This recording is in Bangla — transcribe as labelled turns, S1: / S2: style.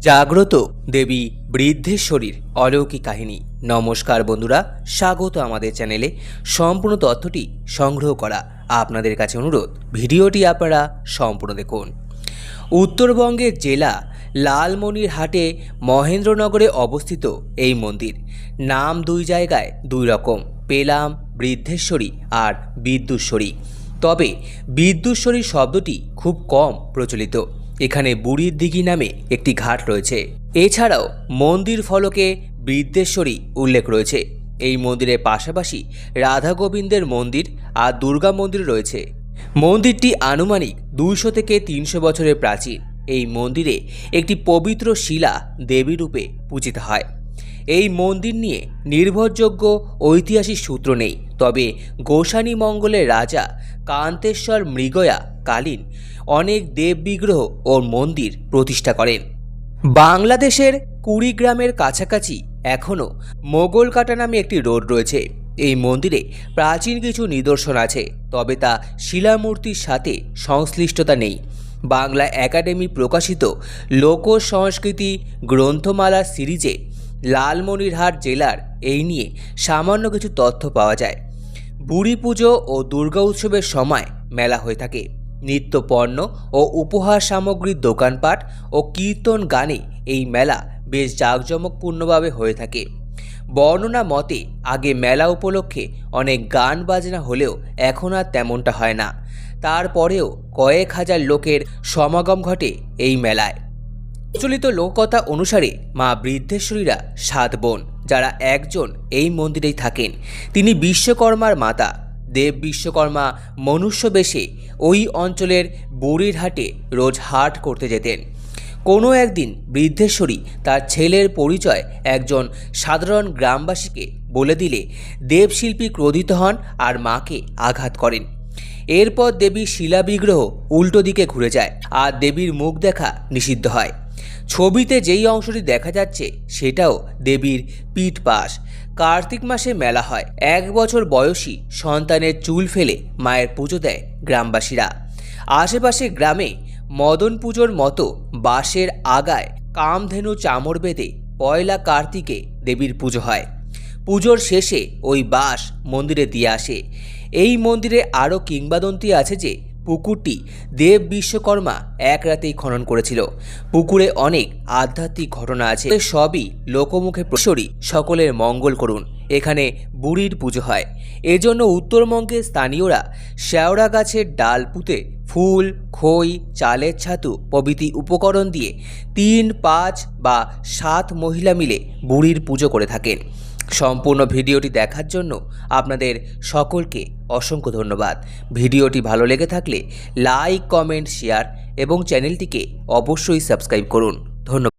S1: জাগ্রত দেবী বৃদ্ধেশ্বরীর অলৌকিক কাহিনী। নমস্কার বন্ধুরা, স্বাগত আমাদের চ্যানেলে। সম্পূর্ণ তথ্যটি সংগ্রহ করা আপনাদের কাছে অনুরোধ। ভিডিওটি আপনারা সম্পূর্ণ দেখুন। উত্তরবঙ্গের জেলা লালমনিরহাটে মহেন্দ্রনগরে অবস্থিত এই মন্দির। নাম দুই জায়গায় দুই রকম, পেলাম, বৃদ্ধেশ্বরী আর বিদ্যুৎশ্বরী। তবে বিদ্যুৎশ্বরী শব্দটি খুব কম প্রচলিত। এখানে বুড়ির দিঘি নামে একটি ঘাট রয়েছে। এছাড়াও মন্দির ফলকে বৃদ্ধেশ্বরী উল্লেখ রয়েছে। এই মন্দিরের পাশাপাশি রাধা গোবিন্দের মন্দির আর দুর্গা মন্দির রয়েছে। মন্দিরটি আনুমানিক দুইশো থেকে তিনশো বছরের প্রাচীন। এই মন্দিরে একটি পবিত্র শিলা দেবী রূপে পূজিত হয়। এই মন্দির নিয়ে নির্ভরযোগ্য ঐতিহাসিক সূত্র নেই। তবে গোসানী মঙ্গলের রাজা কান্তেশ্বর মৃগয়া কালীন অনেক দেব বিগ্রহ ও মন্দির প্রতিষ্ঠা করেন। বাংলাদেশের কুড়িগ্রামের কাছাকাছি এখনও মোগলকাটা নামে একটি রোড রয়েছে। এই মন্দিরে প্রাচীন কিছু নিদর্শন আছে, তবে তা শিলামূর্তির সাথে সংশ্লিষ্টতা নেই। বাংলা একাডেমি প্রকাশিত লোক সংস্কৃতি গ্রন্থমালা সিরিজে লালমনিরহাট জেলার এই নিয়ে সামান্য কিছু তথ্য পাওয়া যায়। বুড়ি পুজো ও দুর্গা উৎসবের সময় মেলা হয়ে থাকে। নিত্য পণ্য ও উপহার সামগ্রীর দোকানপাট ও কীর্তন গানে এই মেলা বেশ জাঁকজমকপূর্ণভাবে হয়ে থাকে। বর্ণনা মতে, আগে মেলা উপলক্ষে অনেক গান বাজনা হলেও এখন আর তেমনটা হয় না। তারপরেও কয়েক হাজার লোকের সমাগম ঘটে এই মেলায়। প্রচলিত লোককথা অনুসারে মা বৃদ্ধেশ্বরীরা সাত বোন, যারা একজন এই মন্দিরেই থাকেন। তিনি বিশ্বকর্মার মাতা, দেব বিশ্বকর্মা মনুষ্য বেশে ওই অঞ্চলের বুড়ির হাটে রোজ হাট করতে যেতেন। কোনো একদিন বৃদ্ধেশ্বরী তার ছেলের পরিচয় একজন সাধারণ গ্রামবাসীকে বলে দিলে দেবশিল্পী ক্রোধিত হন আর মাকে আঘাত করেন। এরপর দেবীর শিলা বিগ্রহ উল্টো দিকে ঘুরে যায়, আর দেবীর মুখ দেখা নিষিদ্ধ হয়। ছবিতে যেই অংশটি দেখা যাচ্ছে, সেটাও দেবীর পিঠ পাশ কার্তিক মাসে মেলা হয়। এক বছর বয়সী সন্তানের চুল ফেলে মায়ের পুজো দেয় গ্রামবাসীরা। আশেপাশে গ্রামে মদন পুজোর মতো বাঁশের আগায় কামধেনু চামড় বেঁধে পয়লা কার্তিকে দেবীর পুজো হয়। পুজোর শেষে ওই বাঁশ মন্দিরে দিয়ে আসে। এই মন্দিরে আরও কিংবদন্তি আছে যে পুকুরটি দেব বিশ্বকর্মা এক রাতেই খনন করেছিল। পুকুরে অনেক আধ্যাত্মিক ঘটনা আছে। সবই লোকমুখে প্রসরি সকলের মঙ্গল করুন। এখানে বুড়ির পুজো হয়। এজন্য উত্তরবঙ্গের স্থানীয়রা শ্যাওড়া গাছের ডাল পুঁতে ফুল, খই, চালের ছাতু প্রভৃতি উপকরণ দিয়ে তিন, পাঁচ বা সাত মহিলা মিলে বুড়ির পুজো করে থাকেন। সম্পূর্ণ ভিডিওটি দেখার জন্য আপনাদের সকলকে অসংখ্য ধন্যবাদ। ভিডিওটি ভালো লেগে থাকলে লাইক, কমেন্ট, শেয়ার এবং চ্যানেলটিকে অবশ্যই সাবস্ক্রাইব করুন। ধন্যবাদ।